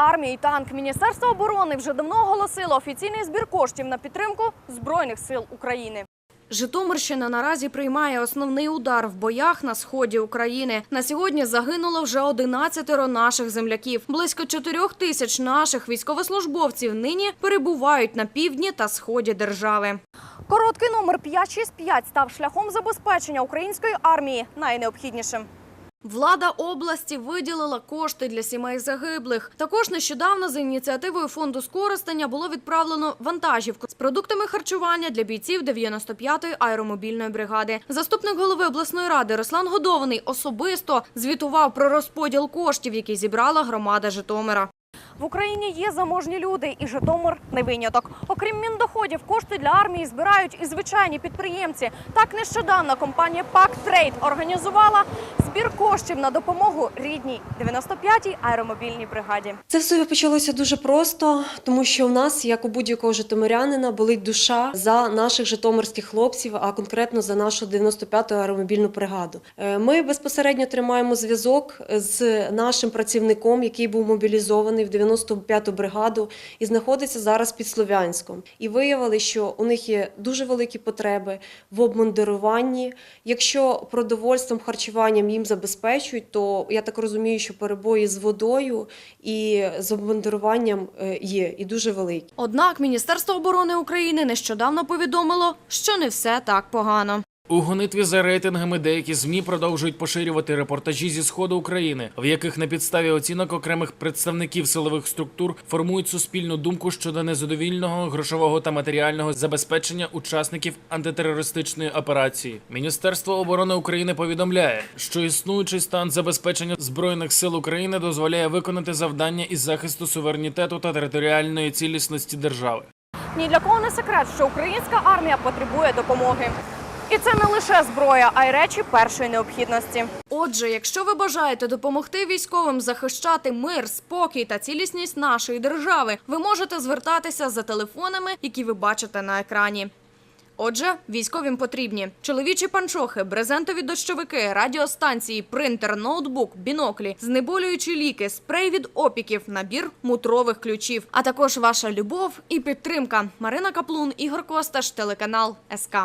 армія і танк. Міністерство оборони вже давно оголосило офіційний збір коштів на підтримку збройних сил України. Житомирщина наразі приймає основний удар в боях на сході України. На сьогодні загинуло вже 11 наших земляків. Близько 4 тисяч наших військовослужбовців нині перебувають на півдні та сході держави. Короткий номер 565 став шляхом забезпечення української армії найнеобхіднішим. Влада області виділила кошти для сімей загиблих. Також нещодавно за ініціативою фонду скористання було відправлено вантажівку з продуктами харчування для бійців 95-ї аеромобільної бригади. Заступник голови обласної ради Руслан Годований особисто звітував про розподіл коштів, які зібрала громада Житомира. В Україні є заможні люди, і Житомир не виняток. Окрім міндоходів, кошти для армії збирають і звичайні підприємці. Так нещодавно компанія Пак Трейд організувала збір коштів на допомогу рідній 95-й аеромобільній бригаді. Це все почалося дуже просто, тому що в нас, як у будь-якого житомирянина, болить душа за наших житомирських хлопців, а конкретно за нашу 95-ту аеромобільну бригаду. Е, Ми безпосередньо тримаємо зв'язок з нашим працівником, який був мобілізований в 95-ту бригаду і знаходиться зараз під Слов'янськом. І виявили, що у них є дуже великі потреби в обмундируванні. Якщо продовольством, харчуванням їм забезпечують, то я так розумію, що перебої з водою і з обмундируванням е, є і дуже великі. Однак Міністерство оборони України нещодавно повідомило, що не все так погано. У гонитві за рейтингами деякі змі продовжують поширювати репортажі зі сходу України, в яких на підставі оцінок окремих представників силових структур формують суспільну думку щодо незадовільного грошового та матеріального забезпечення учасників антитерористичної операції. Міністерство оборони України повідомляє, що існуючий стан забезпечення збройних сил України дозволяє виконати завдання із захисту суверенітету та територіальної цілісності держави. Ні для кого не секрет, що українська армія потребує допомоги. І це не лише зброя, а й речі першої необхідності. Отже, якщо ви бажаєте допомогти військовим захищати мир, спокій та цілісність нашої держави, ви можете звертатися за телефонами, які ви бачите на екрані. Отже, військовим потрібні чоловічі панчохи, брезентові дощовики, радіостанції, принтер, ноутбук, біноклі, знеболюючі ліки, спрей від опіків, набір мутрових ключів, а також ваша любов і підтримка. Марина Каплун, Ігор Косташ, телеканал СК.